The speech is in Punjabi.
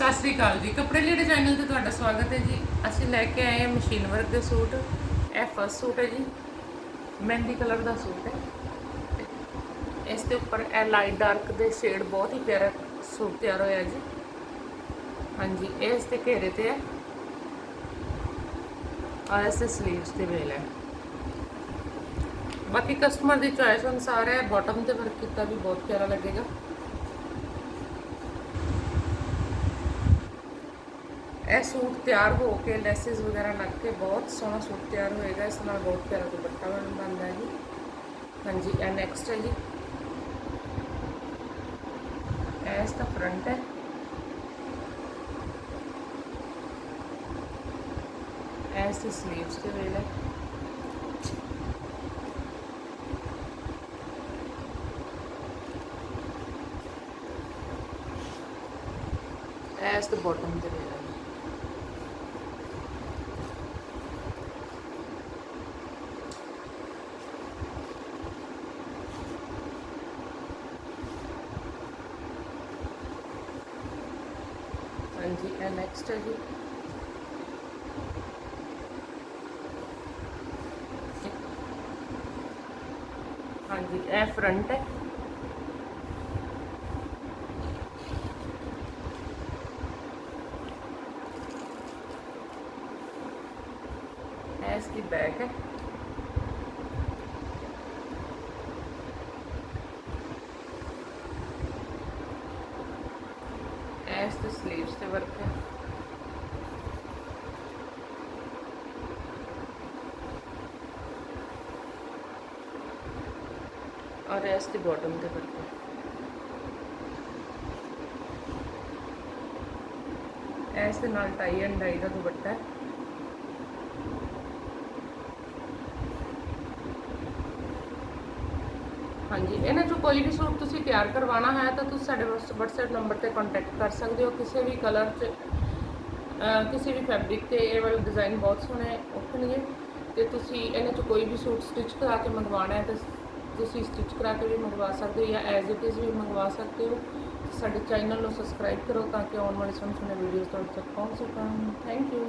ਸਤਿ ਸ੍ਰੀ ਅਕਾਲ ਜੀ। ਕੱਪੜੇ ਲੀੜੇ ਚੈਨਲ ਤੇ ਤੁਹਾਡਾ ਸਵਾਗਤ ਹੈ ਜੀ। ਅਸੀਂ ਲੈ ਕੇ ਆਏ ਹਾਂ ਮਸ਼ੀਨ ਵਰਕ ਦੇ ਸੂਟ। ਇਹ ਫਸਟ ਸੂਟ ਹੈ ਜੀ। ਮਹਿੰਦੀ ਕਲਰ ਦਾ ਸੂਟ ਹੈ। ਇਸ ਦੇ ਉੱਪਰ ਇਹ ਲਾਈਟ ਡਾਰਕ ਦੇ ਸ਼ੇਡ ਬਹੁਤ ਹੀ ਪਿਆਰਾ ਸੂਟ ਤਿਆਰ ਹੋਇਆ ਜੀ। ਹਾਂਜੀ, ਇਹ ਇਸ ਤੇ ਘੇਰੇ ਤੇ ਹੈ। ਔਰ ਇਸ ਦੇ ਸਲੀਵਸ ਤੇ ਵੇਲ ਹੈ। ਬਾਕੀ ਕਸਟਮਰ ਦੀ ਚੋਇਸ ਅਨੁਸਾਰ ਹੈ। ਬਾਟਮ ਤੇ ਵਰਕ ਕੀਤਾ ਵੀ ਬਹੁਤ ਪਿਆਰਾ ਲੱਗੇਗਾ। ਇਹ ਸੂਟ ਤਿਆਰ ਹੋ ਕੇ ਲੈਸਸ ਵਗੈਰਾ ਲੱਗ ਕੇ ਬਹੁਤ ਸੋਹਣਾ ਸੂਟ ਤਿਆਰ ਹੋਏਗਾ, ਇਸ ਨਾਲ ਬਹੁਤ ਪਿਆਰਾ ਦੁਪੱਟਾ ਬਣ ਬਣਦਾ ਹੈ ਜੀ। ਹਾਂਜੀ, ਇਹ ਨੈਕਸਟ ਹੈ ਜੀ। ਇਹ ਇਸ ਦਾ ਫਰੰਟ ਹੈ। ਇਹ ਇਸ ਦੀ ਸਲੀਵਸ ਤੇ ਵੇਲ ਹੈ। ਇਹ ਇਸ ਦੇ ਬਾਟਮ ਤੇ ਵੇਲ ਹੈ। ਹਾਂਜੀ ਇਹ ਨੈਕਸਟ ਹੈ ਜੀ ਹਾਂਜੀ ਇਹ ਫਰੰਟ ਹੈ ਇਹ ਇਸ ਦੀ ਹੈ ਇਸ ਦੇ ਸਲੀਵਸ ਤੇ ਵਰਕ ਹੈ ਔਰ ਇਸ ਦੀ ਬਾਟਮ ਤੇ ਵਰਕ ਹੈ ਇਸ ਦੇ ਨਾਲ ਟਾਈ ਐਂਡ ਡਾਈ ਦਾ ਦੁਪੱਟਾ ਹੈ ਹਾਂਜੀ, ਇਹਨਾਂ ਚੋਂ ਕੋਈ ਵੀ ਸੂਟ ਤੁਸੀਂ ਤਿਆਰ ਕਰਵਾਉਣਾ ਹੈ, ਤਾਂ ਤੁਸੀਂ ਸਾਡੇ WhatsApp ਨੰਬਰ ਤੇ ਕੰਟੈਕਟ ਕਰ ਸਕਦੇ ਹੋ। ਕਿਸੇ ਵੀ ਕਲਰ 'ਚ ਕਿਸੇ ਵੀ ਫੈਬਰਿਕ ਤੇ ਇਹ ਵਾਲੇ ਡਿਜ਼ਾਈਨ ਬਹੁਤ ਸੋਹਣੇ ਉਠਣਗੇ ਤੇ ਤੁਸੀਂ ਇਹਨਾਂ ਚੋਂ ਕੋਈ ਵੀ ਸੂਟ ਸਟਿਚ ਕਰਾ ਕੇ ਮੰਗਵਾਉਣਾ ਹੈ, ਤਾਂ ਤੁਸੀਂ ਸਟਿਚ ਕਰਾ ਕੇ ਵੀ ਮੰਗਵਾ ਸਕਦੇ ਹੋ ਜਾਂ ਐਜ਼ ਇਟ ਇਜ਼ ਵੀ ਮੰਗਵਾ ਸਕਦੇ ਹੋ। ਸਾਡੇ ਚੈਨਲ ਨੂੰ ਸਬਸਕ੍ਰਾਈਬ ਕਰੋ ਤਾਂ ਕਿ ਆਉਣ ਵਾਲੇ ਸੋਹਣੇ ਸੋਹਣੇ ਵੀਡੀਓਜ਼ ਤੁਹਾਡੇ ਤੱਕ ਪਹੁੰਚ ਸਕਣ। Thank you